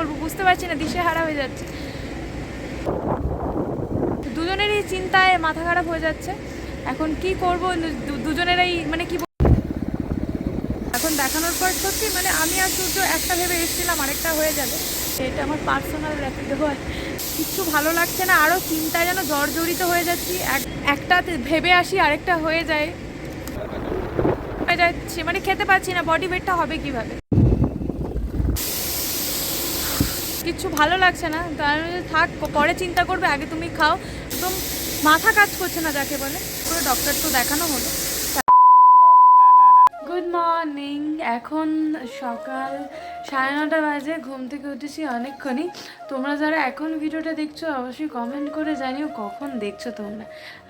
করব, বুঝতে পারছি না দিশে হারা হয়ে যাচ্ছে। দুজনেরই চিন্তায় মাথা খারাপ হয়ে যাচ্ছে। এখন কি করব দুজনেরই মানে কি এখন দেখানোর পর সত্যি মানে আমি আর সূর্য একটা ভেবে এসেছিলাম, আরেকটা হয়ে যাবে। এটা আমার পার্সোনাল র্যাপিড হয়। কিচ্ছু ভালো লাগছে না আরও চিন্তায় যেন জর্জরিত হয়ে যাচ্ছি। এক- একটা ভেবে আসি, আরেকটা হয়ে যায়। হয়ে যাচ্ছে মানে খেতে পাচ্ছি না বডি ওয়েটটা হবে কীভাবে? কিচ্ছু ভালো লাগছে না। তার থাক, পরে চিন্তা করবে, আগে তুমি খাও। একদম মাথা কাজ করছে না যাকে বলে। পুরো ডক্টর তো দেখানো হলো। গুড মর্নিং এখন সকাল সাড়ে নটা বাজে, ঘুম থেকে উঠেছি অনেকক্ষণই। তোমরা যারা এখন ভিডিওটা দেখছ, অবশ্যই কমেন্ট করে জানিও কখন দেখছ তোমরা।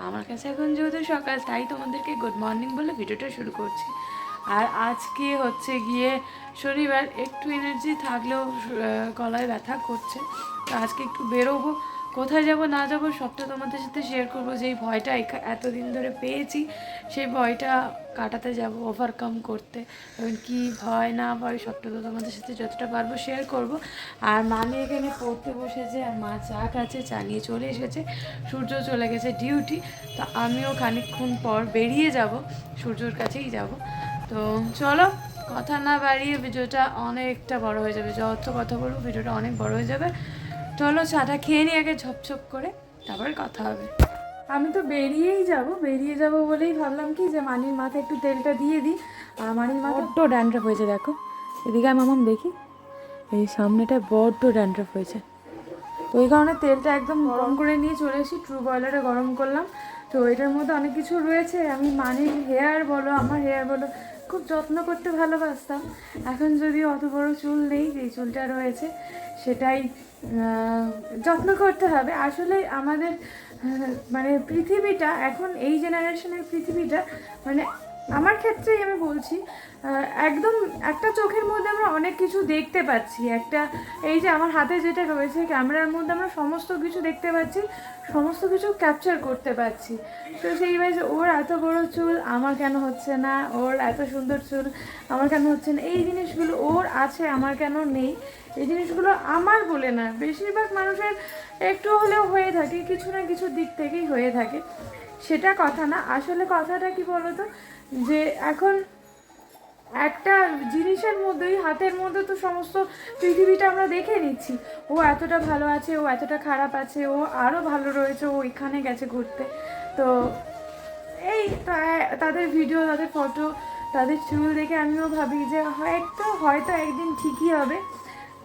আমার কাছে এখন যেহেতু সকাল, তাই তোমাদেরকে গুড মর্নিং বলে ভিডিওটা শুরু করছি। আর আজকে হচ্ছে গিয়ে শনিবার, একটু এনার্জি থাকলেও গলায় ব্যথা করছে। তো আজকে একটু বেরোবো। কোথায় যাব, না যাব, সবটা তোমাদের সাথে শেয়ার করব। যেই ভয়টা এতদিন ধরে পেয়েছি, সেই ভয়টা কাটাতে যাব ওভারকাম করতে। এবং কি ভয়, না ভয়, সবটা তো তোমাদের সাথে যতটা পারব শেয়ার করব। আর মামি এখানে পড়তে বসেছে, আর মা চা খাচ্ছে, চা নিয়ে চলে এসেছে। সূর্য চলে গেছে ডিউটি তো আমিও খানিকক্ষণ পর বেরিয়ে যাব, সূর্যর কাছেই যাব। তো চলো কথা না বাড়িয়ে ভিডিওটা অনেকটা বড় হয়ে যাবে। যত কথা বলব ভিডিওটা অনেক বড় হয়ে যাবে। চলো চাটা খেয়ে নিই আগে ঝপঝপ করে তারপরে কথা হবে। আমি তো বেরিয়েই যাব বেরিয়ে যাব বলেই ভাবলাম কি যে মানির মাথায় একটু তেলটা দিয়ে দিই। আর মানির মাথা বড্ড ড্যান্ড্রাফ হয়েছে দেখো। এদিকে আমি মামাম দেখি। এই সামনেটা বড্ড ড্যান্ড্রাফ হয়েছে। তো ওই কারণে তেলটা একদম গরম করে নিয়ে চলে এসেছি। ট্রু বয়লারে গরম করলাম। তো এটার মধ্যে অনেক কিছু রয়েছে। আমি মানির হেয়ার বলো আমার হেয়ার বলো খুব যত্ন করতে ভালোবাসতাম। এখন যদি অত বড় চুল নেই, যে চুলটা রয়েছে, সেটাই যত্ন করতে হবে। আসলে আমাদের মানে পৃথিবীটা, এখন এই জেনারেশনের পৃথিবীটা মানে আমার ক্ষেত্রেই আমি বলছি একদম একটা চোখের মধ্যে আমরা অনেক কিছু দেখতে পাচ্ছি। একটা এই যে আমার হাতে যেটা রয়েছে, ক্যামেরার মধ্যে আমরা সমস্ত কিছু দেখতে পাচ্ছি, সমস্ত কিছু ক্যাপচার করতে পারছি তো সেই ওয়াইজে ওর এত বড় চুল, আমার কেন হচ্ছে না? ওর এত সুন্দর চুল, আমার কেন হচ্ছে না? এই জিনিসগুলো ওর আছে, আমার কেন নেই? এই জিনিসগুলো আমার বলে না। বেশিরভাগ মানুষের একটু হলেও হয়ে থাকে, কিছু না কিছু দিক থেকেই হয়ে থাকে। সেটা কথা না, আসলে কথাটা কি বলতো? যে এখন একটা জিনিসের মধ্যেই, হাতের মধ্যে তো সমস্ত পৃথিবীটা আমরা দেখে নিচ্ছি। ও এতটা ভালো আছে, ও এতটা খারাপ আছে, ও আরও ভালো রয়েছে, ও এখানে গেছে ঘুরতে। তো এই তাদের ভিডিও তাদের ফটো তাদের চুল দেখে আমিও ভাবি যে হয়তো হয়তো একদিন ঠিকই হবে।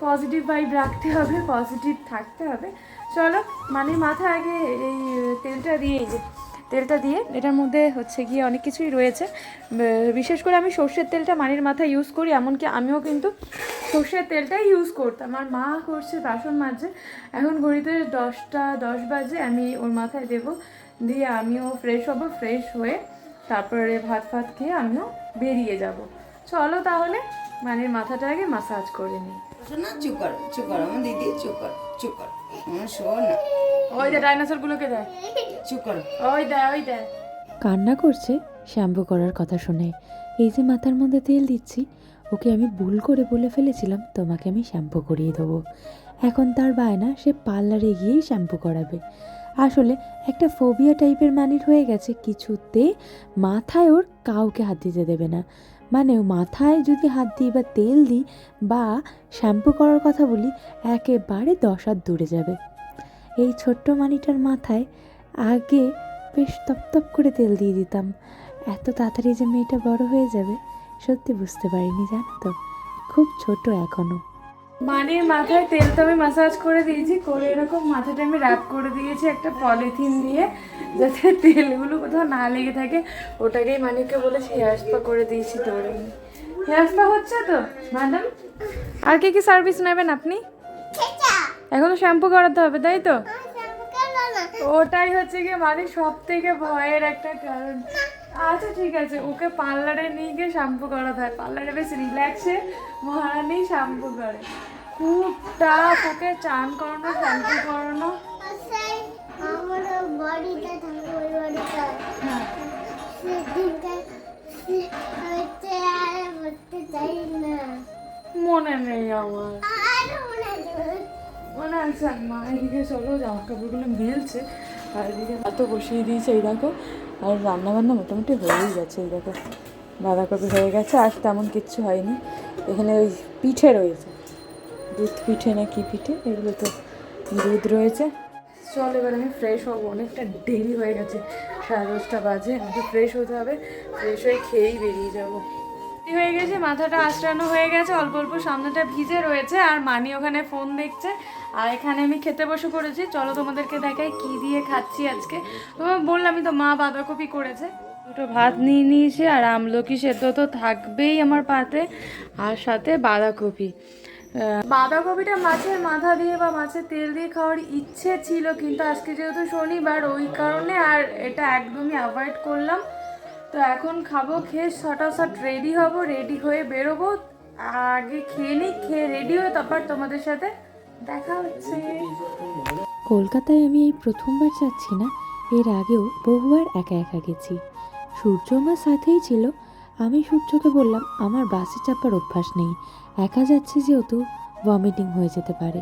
পজিটিভ ভাইব রাখতে হবে পজিটিভ থাকতে হবে। চলো মানে মাথা আগে এই, তেলটা দিয়ে যে, তেলটা দিয়ে, এটার মধ্যে হচ্ছে গিয়ে অনেক কিছুই রয়েছে। বিশেষ করে আমি সর্ষের তেলটা মানির মাথায় ইউজ করি, এমনকি আমিও কিন্তু সর্ষের তেলটাই ইউজ করতাম। আর মা করছে বাসন মাজে। এখন ঘড়িতে দশটা, দশ বাজে, আমি ওর মাথায় দেবো। দিয়ে আমিও ফ্রেশ হব ফ্রেশ হয়ে তারপরে ভাত ফাত খেয়ে আমিও বেরিয়ে যাব। চলো তাহলে, মানির মাথাটা আগে মাসাজ করে নিই। না চুপ কর চুপ কর আমার দিদি চুপ কর চুপ কর। আমার শোন ওই দে ডাইনোসরগুলোকে দেয় চুপ কর। ওই দেয় ওই দেয় কান্না করছে শ্যাম্পু করার কথা শুনে। এই যে মাথার মধ্যে তেল দিচ্ছি ওকে আমি ভুল করে বলে ফেলেছিলাম তোমাকে আমি শ্যাম্পু করিয়ে দেবো। এখন তার বায়না সে পার্লারে গিয়েই শ্যাম্পু করাবে। আসলে একটা ফোবিয়া টাইপের মানির হয়ে গেছে কিছুতে মাথায় ওর কাউকে হাত দিতে দেবে না। মানে মাথায় যদি হাত দিই বা তেল দিই বা শ্যাম্পু করার কথা বলি, একেবারে দশ হাত দূরে যাবে। এই ছোট্ট মানিটার মাথায় আগে বেশ তপতপ করে তেল দিয়ে দিতাম। এত তাড়াতাড়ি যে মেয়েটা বড় হয়ে যাবে, সত্যি বুঝতে পারিনি, জানো তো? খুব ছোট এখনও। মানির মাথায় তেল তো আমি মাসাজ করে দিয়েছি করে এরকম মাথাটা আমি র্যাপ করে দিয়েছি একটা পলিথিন দিয়ে যাতে তেলগুলো কোথাও না লেগে থাকে। ওটাকেই মানিককে বলেছি হেয়ার স্পা করে দিয়েছি তোর। হেয়ার স্পা হচ্ছে তো ম্যাডাম আর কি কি সার্ভিস নেবেন আপনি? এখনও শ্যাম্পু করাতে হবে তাই তো? ওটাই হচ্ছে গিয়ে মানে সব থেকে ভয়ের একটা কারণ। আচ্ছা ঠিক আছে ওকে পার্লারে নিয়ে গিয়ে শ্যাম্পু করাতে হয়। পার্লারে বেশ রিল্যাক্সে মহারানি শ্যাম্পু করে। খুব টাফ ওকে চান করানো শ্যাম্পু করানো। মনে নেই আমার। মনে আছে, মা, এদিকে চলো জামা কাপড়গুলো মিলছে। আর এদিকে ভাতও বসিয়ে দিয়েছে, এই দেখো। আর রান্না বান্না মোটামুটি হয়েই গেছে, এই দেখো। বাঁধাকপি হয়ে গেছে, আর তেমন কিচ্ছু হয়নি। এখানে ওই পিঠে রয়েছে। দুধ পিঠে না কি পিঠে? এগুলো তো দুধ রয়েছে। চল, এবার আমি ফ্রেশ হব। অনেকটা দেরি হয়ে গেছে। সাড়ে দশটা বাজে। আমাকে ফ্রেশ হতে হবে। ফ্রেশ হয়ে খেয়েই বেরিয়ে যাব। হয়ে গেছে, মাথাটা আশ্রানো হয়ে গেছে। অল্প অল্প সামনেটা ভিজে রয়েছে আর মানি ওখানে ফোন দেখছে। আর এখানে আমি খেতে বসে করেছি চলো তোমাদেরকে দেখাই কি দিয়ে খাচ্ছি আজকে। তোমার বললামই তো, মা বাঁধাকপি করেছে। দুটো ভাত নিয়ে নিয়েছি আর আমলকি সেদ্ধ তো থাকবেই আমার পাতে। আর সাথে বাঁধাকপি। বাঁধাকপিটা মাছের মাথা দিয়ে বা মাছের তেল দিয়ে খাওয়ার ইচ্ছে ছিল, কিন্তু আজকে যেহেতু শনিবার, ওই কারণে আর এটা একদমই অ্যাভয়েড করলাম। তো এখন খাব, খেয়ে শটাশট রেডি হব রেডি হয়ে বেরোবো। আগে খেয়ে নিই, খেয়ে রেডি হয়ে তারপর তোমাদের সাথে দেখা হচ্ছে। কলকাতায় আমি এই প্রথমবার যাচ্ছি না, এর আগেও বহুবার একা একা গেছি। সূর্য আমার সাথেই ছিল আমি সূর্যকে বললাম, আমার বাসে চাপার অভ্যাস নেই। একা যাচ্ছে যেহেতু ভমিটিং হয়ে যেতে পারে।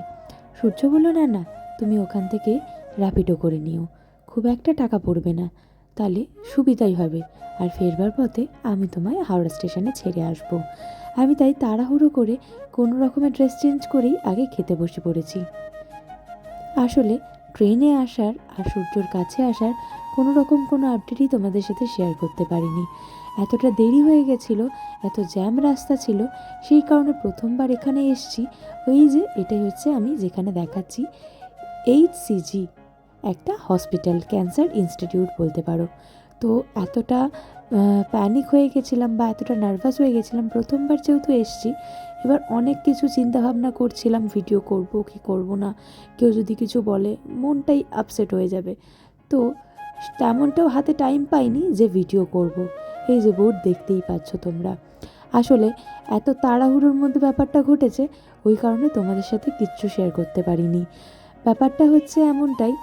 সূর্য বলল, না না, তুমি ওখান থেকে র্যাপিডো করে নিও। খুব একটা টাকা পড়বে না। তাহলে সুবিধাই হবে। আর ফেরবার পথে আমি তোমায় হাওড়া স্টেশনে ছেড়ে আসব। আমি তাই তাড়াহুড়ো করে কোনো রকমের ড্রেস চেঞ্জ করেই আগে খেতে বসে পড়েছি। আসলে ট্রেনে আসার আর সূর্যর কাছে আসার কোনো রকম কোনো আপডেটই তোমাদের সাথে শেয়ার করতে পারিনি। এতটা দেরি হয়ে গেছিল, এত জ্যাম রাস্তা ছিল, সেই কারণে প্রথমবার এখানে এসছি। ওই যে, এটাই হচ্ছে আমি যেখানে দেখাচ্ছি এইচ সিজি একটা হসপিটাল ক্যান্সার ইনস্টিটিউট বলতে পারো। তো এতটা প্যানিক হয়ে গেছিলাম বা এতটা নার্ভাস হয়ে গেছিলাম, প্রথমবার যেহেতু এসছি, এবার অনেক কিছু চিন্তাভাবনা করছিলাম ভিডিও করব কি করব না, কেউ যদি কিছু বলে, মনটাই আপসেট হয়ে যাবে। তো তেমনটাও হাতে টাইম পাইনি যে ভিডিও করব। এই যে বোর্ড দেখতেই পাচ্ছ তোমরা। আসলে এত তাড়াহুড়োর মধ্যে ব্যাপারটা ঘটেছে, ওই কারণে তোমাদের সাথে কিচ্ছু শেয়ার করতে পারিনি। ব্যাপারটা হচ্ছে এমনটাই,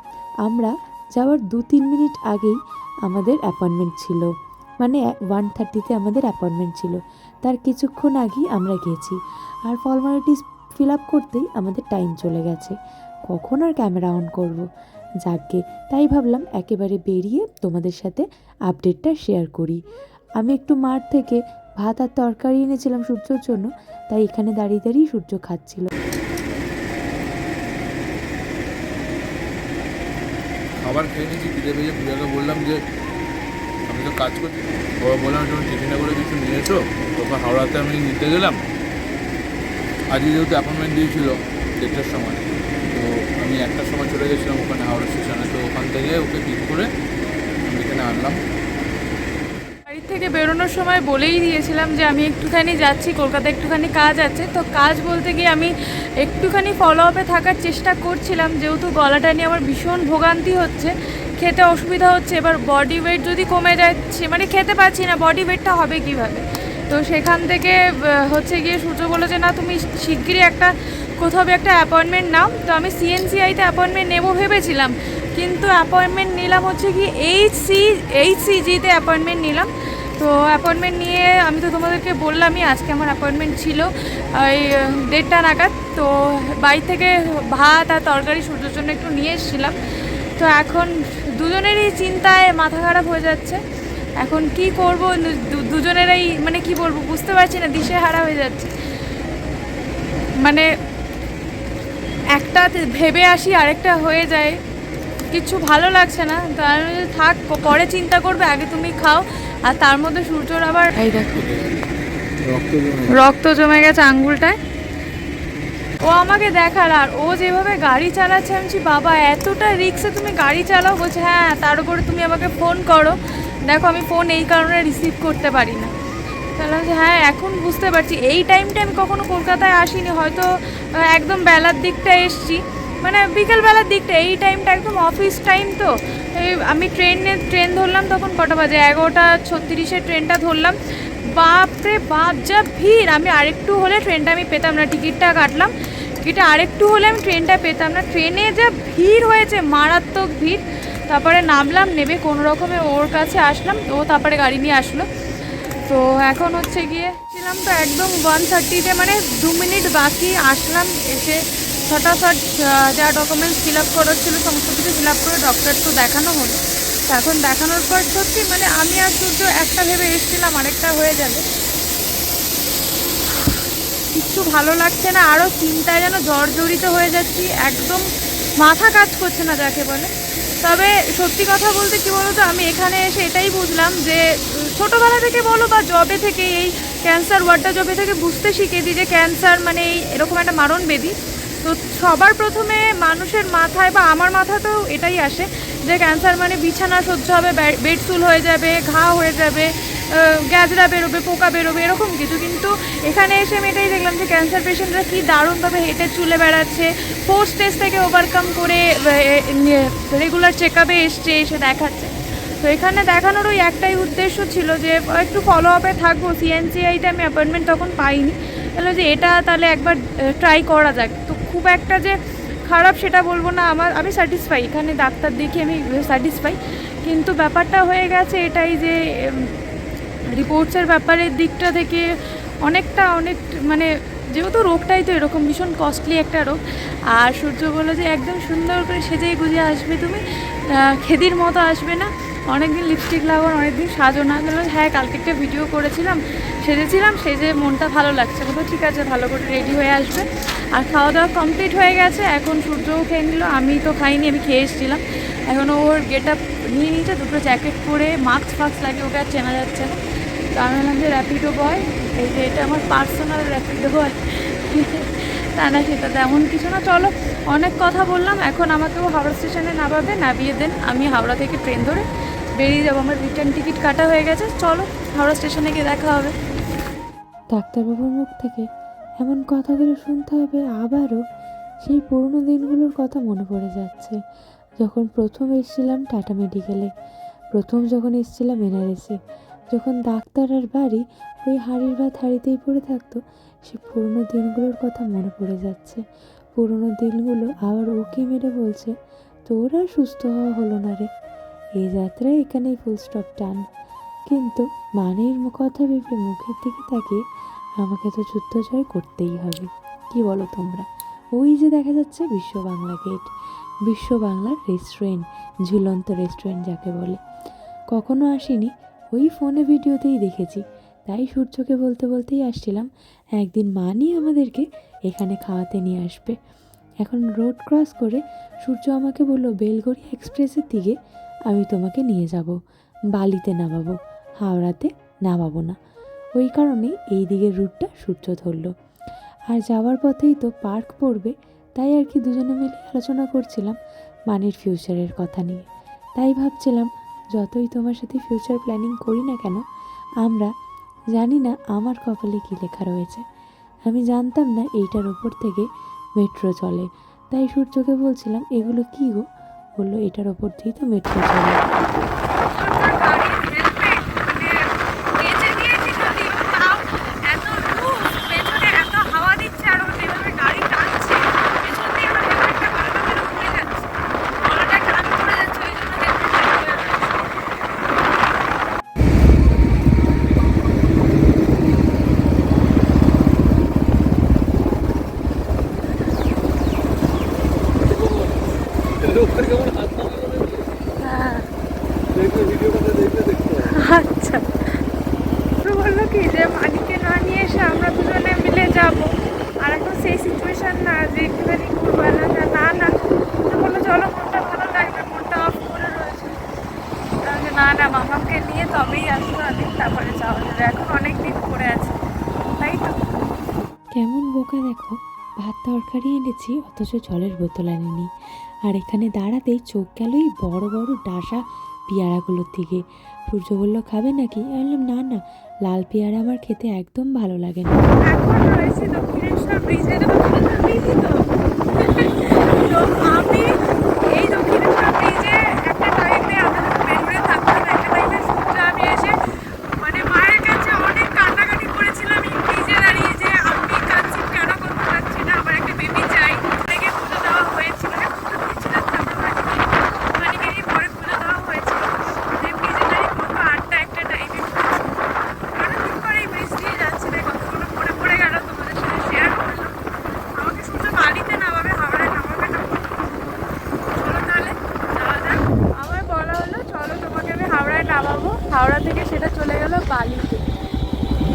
আমরা যাওয়ার দু তিন মিনিট আগেই আমাদের অ্যাপয়েন্টমেন্ট ছিল। মানে ওয়ান থার্টিতে আমাদের অ্যাপয়েন্টমেন্ট ছিল। তার কিছুক্ষণ আগেই আমরা গেছি। আর ফর্মালিটিস ফিল আপ করতেই আমাদের টাইম চলে গেছে। কখন আর ক্যামেরা অন করব? যাকে তাই ভাবলাম একেবারে বেরিয়ে তোমাদের সাথে আপডেটটা শেয়ার করি। আমি একটু মাঠ থেকে ভাত আর তরকারি এনেছিলাম সূর্যর জন্য, তাই এখানে দাঁড়িয়ে দাঁড়িয়ে সূর্য খাচ্ছিল। খাবার খেয়ে নিয়েছি, খিদে পেয়েছে, পূজাকে বললাম যে, আমি তো কাজ করছি। বললাম যখন টিফিনটা করে কিছু নিয়ে এসো তোকে হাওড়াতে আমি নিতে গেলাম। আজকে যেহেতু অ্যাপয়েন্টমেন্ট দিয়েছিল দেড়টার সময়, তো আমি একটার সময় চলে গেছিলাম ওখানে হাওড়া স্টেশনে, তো ওখান থেকে ওকে পিক করে আমি এখানে আনলাম। বাড়ি থেকে বেরোনোর সময় বলেই দিয়েছিলাম যে, আমি একটুখানি যাচ্ছি, কলকাতায় একটুখানি কাজ আছে। তো কাজ বলতে গিয়ে আমি একটুখানি ফলো আপে থাকার চেষ্টা করছিলাম, যেহেতু গলাটা নিয়ে আমার ভীষণ ভোগান্তি হচ্ছে, খেতে অসুবিধা হচ্ছে, এবার বডি ওয়েট যদি কমে যাচ্ছে মানে খেতে পাচ্ছি না বডি ওয়েটটা হবে কীভাবে? তো সেখান থেকে হচ্ছে গিয়ে সূর্য বলল যে, না, তুমি শিগগিরই একটা, কোথাও একটা অ্যাপয়েন্টমেন্ট নাও। তো আমি সিএনসিআইতে অ্যাপয়েন্টমেন্ট নেব ভেবেছিলাম, কিন্তু অ্যাপয়েন্টমেন্ট নিলাম হচ্ছে কি এইচ সি এইচ সিজিতে অ্যাপয়েন্টমেন্ট নিলাম। তো অ্যাপয়েন্টমেন্ট নিয়ে আমি তো তোমাদেরকে বললামই আজকে আমার অ্যাপয়েন্টমেন্ট ছিল। ওই, দেড়টা নাগাদ, তো বাড়ি থেকে ভাত আর তরকারি সূর্যের জন্য একটু নিয়ে এসেছিলাম। তো এখন দুজনেরই চিন্তায় মাথা খারাপ হয়ে যাচ্ছে। এখন কি করব? দুজনেরাই মানে কি বলব? বুঝতে পারছি না দিশে হারা হয়ে যাচ্ছে। মানে একটা ভেবে আসি, আরেকটা হয়ে যায়। কিছু ভালো লাগছে না। তার মধ্যে থাক পরে চিন্তা করবে আগে তুমি খাও। আর তার মধ্যে সূর্যর আবার এই দেখো। রক্ত জমে গেছে। আঙ্গুলটায়। ও আমাকে দেখার আর ও যেভাবে গাড়ি চালাচ্ছে আমি বাবা এতটা রিক্সে তুমি গাড়ি চালাও? বলছে হ্যাঁ তার উপরে তুমি আমাকে ফোন করো। দেখো আমি ফোন এই কারণে রিসিভ করতে পারি না। তাহলে বলছি, হ্যাঁ এখন বুঝতে পারছি। এই টাইমটা আমি কখনো কলকাতায় আসিনি হয়তো একদম বেলার দিকটা এসছি। মানে বিকেলবেলার দিকটা, এই টাইমটা একদম অফিস টাইম তো। এই আমি ট্রেনে ট্রেন ধরলাম তখন কটা বাজে? এগারোটা ছত্রিশে ট্রেনটা ধরলাম। বাপরে বাপ, যা ভিড়! আমি আরেকটু হলে ট্রেনটা আমি পেতাম না, টিকিটটা কাটলাম। টিকিটটা আরেকটু হলে আমি ট্রেনটা পেতাম না। ট্রেনে যা ভিড় হয়েছে, মারাত্মক ভিড়। তারপরে নামলাম নেবে কোনো রকমে ওর কাছে আসলাম, ও তারপরে গাড়ি নিয়ে আসলো। তো এখন হচ্ছে গিয়ে, ছিলাম তো একদম ওয়ান থার্টিতে মানে দু মিনিট বাকি, আসলাম, এসে ফটাফট আহ, যা ডকুমেন্টস ফিল আপ করার ছিল সমস্ত কিছু ফিল আপ করে ডক্টর তো দেখানো হলো। তো এখন দেখানোর পর সত্যি মানে আমি আর সূর্য একটা ভেবে এসেছিলাম আরেকটা হয়ে যাবে। কিচ্ছু ভালো লাগছে না আরও চিন্তায় যেন জর্জরিত হয়ে যাচ্ছি একদম মাথা কাজ করছে না যাকে বলে। তবে সত্যি কথা বলতে কি বলতো আমি এখানে এসে এটাই বুঝলাম যে ছোটোবেলা থেকে বলো বা জবে থেকে এই ক্যান্সার ওয়ার্ডটা জবে থেকে বুঝতে শিখে দিই যে ক্যান্সার মানে এই এরকম একটা মারণ ব্যাধি তো সবার প্রথমে মানুষের মাথায় বা আমার মাথাতেও এটাই আসে যে ক্যান্সার মানে বিছানা সহ্য হবে বেডসুল হয়ে যাবে, ঘা হয়ে যাবে গ্যাজরা বেরোবে, পোকা বেরোবে, এরকম কিছু। কিন্তু এখানে এসে আমি এটাই দেখলাম যে ক্যান্সার পেশেন্টরা কী দারুণভাবে হেঁটে চুলে বেড়াচ্ছে পোস্ট টেস্ট থেকে ওভারকাম করে রেগুলার চেক আপে এসছে, এসে দেখাচ্ছে। তো এখানে দেখানোর ওই একটাই উদ্দেশ্য ছিল যে, একটু ফলো আপে থাকব সিএনসিআইতে আমি অ্যাপয়েন্টমেন্ট তখন পাইনি। তাহলে যে এটা তাহলে একবার ট্রাই করা যাক। খুব একটা যে খারাপ সেটা বলব না, আমার, আমি স্যাটিসফাই এখানে ডাক্তার দেখে আমি স্যাটিসফাই কিন্তু ব্যাপারটা হয়ে গেছে এটাই যে রিপোর্টসের ব্যাপারের দিকটা থেকে অনেকটা, অনেক মানে যেহেতু রোগটাই তো এরকম, ভীষণ কস্টলি একটা রোগ। আর সূর্য বলল যে, একদম সুন্দর করে সেজে গুজে আসবে তুমি। খেদির মতো আসবে না। অনেকদিন লিপস্টিক লাগানো অনেকদিন সাজো না বলল হ্যাঁ কালকে একটা ভিডিও করেছিলাম, সেজেছিলাম, সেজে মনটা ভালো লাগছে। বলল, ঠিক আছে, ভালো করে রেডি হয়ে আসবে। আর খাওয়া দাওয়া কমপ্লিট হয়ে গেছে, এখন সূর্যও খেয়ে নিল, আমি তো খাইনি, আমি খেয়ে এসেছিলাম। এখন ওর গেট আপ নিয়ে নিয়েছে, দুটো জ্যাকেট পরে মাস্ক ফাক্স লাগে ওকে আর চেনা যাচ্ছে না। তো আমি বললাম যে র্যাপিডো বয় এই যে এটা আমার পার্সোনাল র্যাপিডো বয় তা না, সেটা তেমন কিছু না, চলো, অনেক কথা বললাম, এখন আমাকেও হাওড়া স্টেশনে নামাবে নামিয়ে দেন, আমি হাওড়া থেকে ট্রেন ধরে বেরিয়ে যাব, আমার রিটার্ন টিকিট কাটা হয়ে গেছে। চলো, হাওড়া স্টেশনে গিয়ে দেখা হবে। ডাক্তারবাবুর মুখ থেকে এমন কথাগুলো শুনতে হবে, আবারও সেই পুরনো দিনগুলোর কথা মনে পড়ে যাচ্ছে। যখন প্রথম এসেছিলাম টাটা মেডিকেলে, প্রথম যখন এসেছিলাম এনআরএসে যখন ডাক্তার আর বাড়ি ওই হাড়ির ভাত হাড়িতেই পড়ে থাকতো, সে পুরনো দিনগুলোর কথা মনে পড়ে যাচ্ছে। পুরনো দিনগুলো আবার ওকে মেরে বলছে, তোর আর সুস্থ হওয়া হলো না রে। এই যাত্রায় এখানেই ফুল স্টপ টান কিন্তু মানের কথা ভেবে মুখের দিকে তাকিয়ে আমাকে তো যুদ্ধ জয় করতেই হবে। কি বলো তোমরা? ওই যে দেখা যাচ্ছে বিশ্ব বাংলা গেট বিশ্ব বাংলার রেস্টুরেন্ট ঝুলন্ত রেস্টুরেন্ট যাকে বলে। কখনো আসিনি, ওই ফোনে ভিডিওতেই দেখেছি। তাই সূর্যকে বলতে বলতেই আসছিলাম, একদিন মানি আমাদেরকে এখানে খাওয়াতে নিয়ে আসবে। এখন রোড ক্রস করে সূর্য আমাকে বলল, বেলগড়ি এক্সপ্রেসের দিকে আমি তোমাকে নিয়ে যাব। বালিতে নামাবো, হাওড়াতে নামাবো না। ওই কারণেই এই দিকের রুটটা সূর্য ধরলো। আর যাওয়ার পথেই তো পার্ক পড়বে, তাই আর কি দুজনে মিলে আলোচনা করছিলাম মানির ফিউচারের কথা নিয়ে। তাই ভাবছিলাম, যতই তোমার সাথে ফিউচার প্ল্যানিং করি না কেন, আমরা জানি না আমার কপালে কী লেখা রয়েছে। আমি জানতাম না এইটার ওপর থেকে মেট্রো চলে। তাই সূর্যকে বলছিলাম, এগুলো কী গো? বলল এটার ওপর দিয়েই তো মেট্রো চলে আচ্ছা তো বলল কি যে মানিকে না নিয়ে এসে আমরা দুজনে মিলে যাব আর এখন সেই সিচুয়েশন না যে একটুখানি ঘুরবো না না, না না তো বলল চলো মনটা ভালো লাগবে মনটা অফ করে রয়েছে তাহলে না না মামাকে নিয়ে তবেই আসব আমি তারপরে যাওয়া যাবে এখন অনেক দিন পরে আছে তাই তো কেমন বোকা দেখো ভাত তরকারি এনেছি অথচ জলের বোতল আনিনি। আর এখানে দাঁড়াতেই চোখ গেল এই বড় বড় ডাসা পেয়ারাগুলোর দিকে। সূর্য বলল, খাবে নাকি? আমি বললাম, না না, লাল পেয়ারা আমার খেতে একদম ভালো লাগে না। এখন রয়েছে দক্ষিণেশ্বর ব্রিজে এটা দক্ষিণেশ্বর ব্রিজই তো তো আমি এই দক্ষিণেশ্বর ব্রিজে একটা টাইমে আমাদের বেলুড়ে থাকতাম একটা টাইমে সূর্য আমি এসে মানে মায়ের কাছে অনেক কান্নাকাটি করেছিলাম এই ব্রিজে দাঁড়িয়ে যে আমি কাঁদছি কেন করতে পারছি না আমার একটা বেবি চাই থেকে পুজো দেওয়া হয়েছিল হ্যাঁ, পুজো দিয়েছিলাম ঠাকুর মানিকে নিয়ে পরে পুজো দেওয়া হয়েছিল যে ব্রিজে দাঁড়িয়ে কত আড্ডা একটা টাইমে অনেকদিন পরে এই ব্রিজ দিয়ে যাচ্ছি তাই কতগুলো মনে পড়ে গেল তোমাদের সাথে শেয়ার করলাম আমাকে শুধু বাড়িতে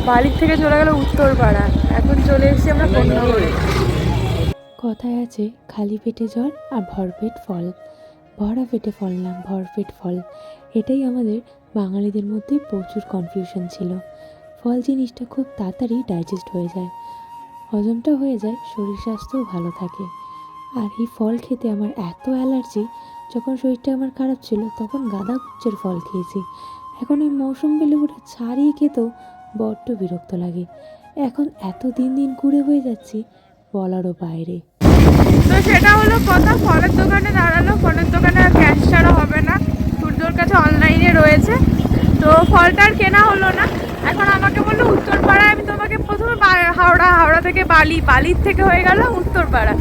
বালির থেকে চলে গেল উত্তরপাড়া। এখন চলে এসেছি আমরা কন্যাগরে কথায় আছে, খালি পেটে জল আর ভরপেট ফল। ভরা পেটে ফল না ভরপেট ফল। এটাই আমাদের বাঙালিদের মধ্যে প্রচুর কনফিউশন ছিল। ফল জিনিসটা খুব তাড়াতাড়ি ডাইজেস্ট হয়ে যায়। হজমটা হয়ে যায়, শরীর স্বাস্থ্যও ভালো থাকে। আর এই ফল খেতে আমার এত অ্যালার্জি যখন শরীরটা আমার খারাপ ছিল, তখন গাঁদা গুচ্ছের ফল খেয়েছি। এখন ওই মৌসুম্বি লেবুটা ছাড়িয়ে খেতেও বড্ড বিরক্ত লাগে। এখন এত দিন দিন কুড়ে হয়ে যাচ্ছি বলারও বাইরে। তো সেটা হলো কথা, ফলের দোকানে দাঁড়াল, ফলের দোকানে আর ক্যাশ ছাড়া হবে না। সূর্যর কাছে অনলাইনে রয়েছে। তো ফলটা আর কেনা হলো না। এখন আমাকে বলল উত্তরপাড়া আমি তোমাকে প্রথমে হাওড়া হাওড়া থেকে বালি, বালির থেকে হয়ে গেল উত্তরপাড়া।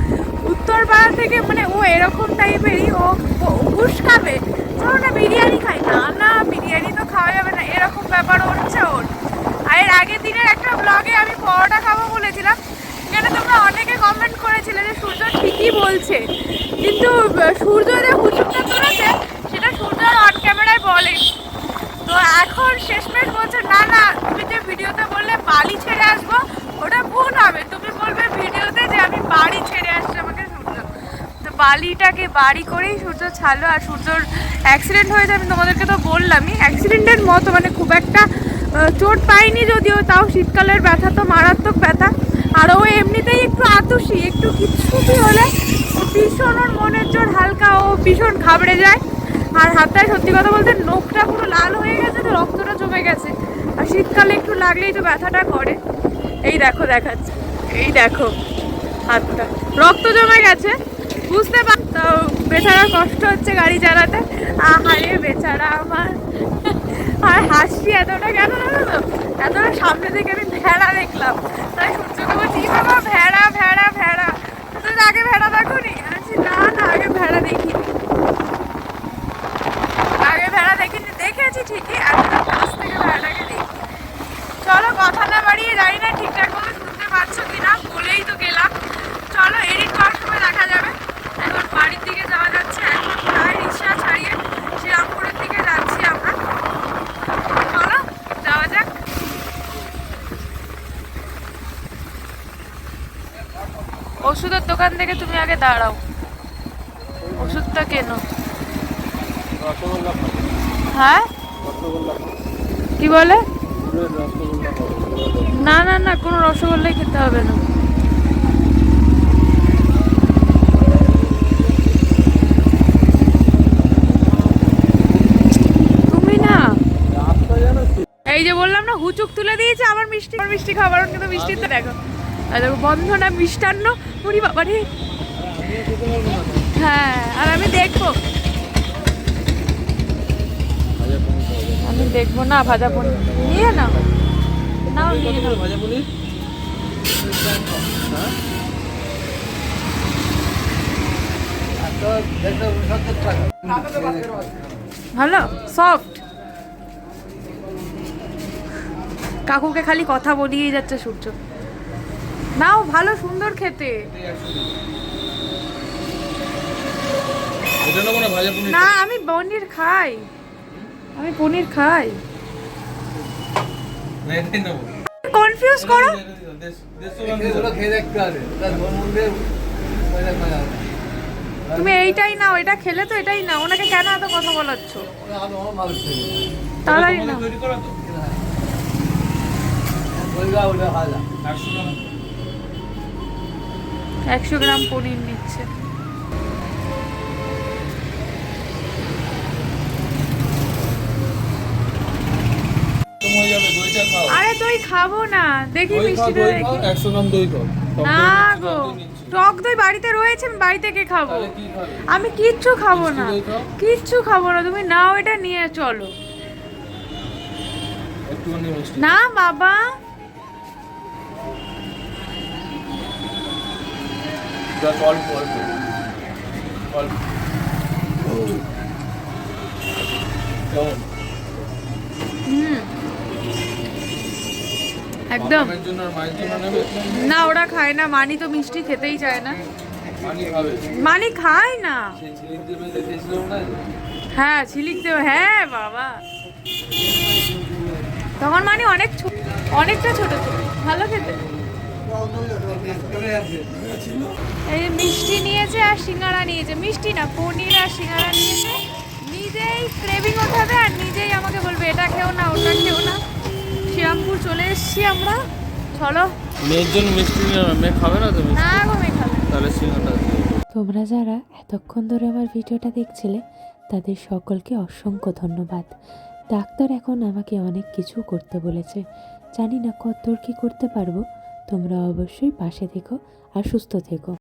উত্তরপাড়া থেকে মানে ও এরকম টাইপেরই ও- ঘুষ খাবে। চলো না, বিরিয়ানি খাই। না না, বিরিয়ানি তো খাওয়া যাবে না। এরকম ব্যাপার হচ্ছে ওর। আর এর আগের দিনের একটা ব্লগে আমি পরোটা খাব বলেছিলাম। এখানে তোমরা অনেকে কমেন্ট করেছিলে যে সূর্য ঠিকই বলছে। কিন্তু সূর্য যে হুচুকটা তুলেছে সেটা সূর্য অন ক্যামেরায় বলে। তো এখন শেষমেশ বলছে, না না, তুমি যে ভিডিওতে বললে বাড়ি ছেড়ে আসব, ওটা ভুল হবে। তুমি বলবে ভিডিওতে যে আমি বাড়ি ছেড়ে আসছি আমাকে সূর্য। তো বালিটাকে বাড়ি করেই সূর্য ছাড়লো, আর সূর্যর অ্যাক্সিডেন্ট হয়েছে, আমি তোমাদেরকে তো বললামই। অ্যাক্সিডেন্টের মতো মানে খুব একটা চোট পাইনি যদিও, তাও শীতকালের ব্যথা তো মারাত্মক ব্যথা। আর ও এমনিতেই একটু আতুষি একটু কিচ্ছুটি হলে ভীষণ ওর মনের জোর, হালকা ও ভীষণ ঘাবড়ে যায়। আর হাতটায় সত্যি কথা বলতে নখটা পুরো লাল হয়ে গেছে তো, রক্তটা জমে গেছে। আর শীতকালে একটু লাগলেই তো ব্যথাটা করে। এই দেখো, দেখাচ্ছে। এই দেখো, হাতটা। রক্ত জমে গেছে। বুঝতে পার তো বেচারা কষ্ট হচ্ছে গাড়ি চালাতে। আহারে বেচারা আমার। আর হাসি এতটা কেন জানো তো? এতটা সামনে থেকে আমি ভেড়া দেখলাম। তাই সূর্যকে বলছি "ই বাবা? ভেড়া ভেড়া ভেড়া। তুই আগে ভেড়া দেখো নি বলছি, না না আগে ভেড়া দেখিনি। আগে ভেড়া দেখিনি দেখেছি ঠিকই আর কাছ থেকে ভেড়াটাকে দেখি। চলো কথা না বাড়িয়ে জানি না ঠিকঠাক ভাবে শুনতে পাচ্ছ কিনা বলেই তো গেলাম চলো এডিট করার সময় দেখা যাবে এখন বাড়ির দিকে যাওয়া যাচ্ছে এখন প্রায় রিক্সা ছাড়িয়ে শ্রীরামপুরের দিকে যাচ্ছি আমরা চলো যাওয়া যাক ওষুধের দোকান থেকে তুমি আগে দাঁড়াও। ওষুধটা কেন। হ্যাঁ? কি বলে? না না না, কোনো রসগোল্লাই খেতে হবে না। এই যে বললাম না, হুচুক তুলে দিয়েছে আমার মিষ্টি আমার মিষ্টি খাবার কিন্তু মিষ্টি তো দেখো। দেখো বন্ধ না মিষ্টান্ন। উনি বাবা রে। হ্যাঁ আর আমি দেখব। আমি দেখব না, ভাজা পনির নিয়ে নাও। নাও, নিয়ে নাও। ভাজা পনির ভালো সফট কাকুকে খালি কথা বলিয়েই যাচ্ছে সূর্য। নাও ভালো সুন্দর খেতে। না ভাজা পনির না আমি পনির খাই। আমি পনির খাই। না কনফিউজ করো। তুমি এইটাই নাও এটা খেলে তো এটাই নাও। ওনাকে কেন এত কথা বলাচ্ছ? তাড়াতাড়ি এটা একশো গ্রাম পনির নিচ্ছে। আরে দই খাব না দেখি মিষ্টিটা দেখি। খাও একশো গ্রাম দই খাও না গো টক দই বাড়িতে রয়েছে আমি বাড়ি থেকে খাব? তাহলে কি খাবে? আমি কিচ্ছু খাব না? কিচ্ছু খাব না তুমি নাও এটা নিয়ে চলো। না বাবা জাস্ট অল্প অল্প অল্প কেমন একদম। না ওরা খায় না। মানি তো মিষ্টি খেতেই চায় না। মানি খায় না। সেই ছিলিক দেবে হ্যাঁ হ্যাঁ বাবা। তখন মানে অনেক ছোট অনেকটা ছোট ছিল। ভালো খেতে। এই মিষ্টি নিয়েছে আর সিঙ্গারা নিয়েছে। মিষ্টি না পনির আর সিঙ্গারা নিয়েছে। নিজেই ক্রেভিং ওঠাবে আর নিজেই আমাকে বলবে এটা খেও না ওটা খেও না। শ্রীরামপুর চলে এসেছি আমরা। চলো। মেয়ের জন্য মিষ্টি নিয়ে মেয়ে খাবে না তুমি না গো মেঘালয় তাহলে সিঙ্গাটা তোমরা যারা এতক্ষণ ধরে আমার ভিডিওটা দেখছিলে তাদের সকলকে অসংখ্য ধন্যবাদ। ডাক্তার এখন আমাকে অনেক কিছু করতে বলেছে। জানি না কত কী করতে পারব। তোমরা অবশ্যই পাশে থেকো আর সুস্থ থেকো।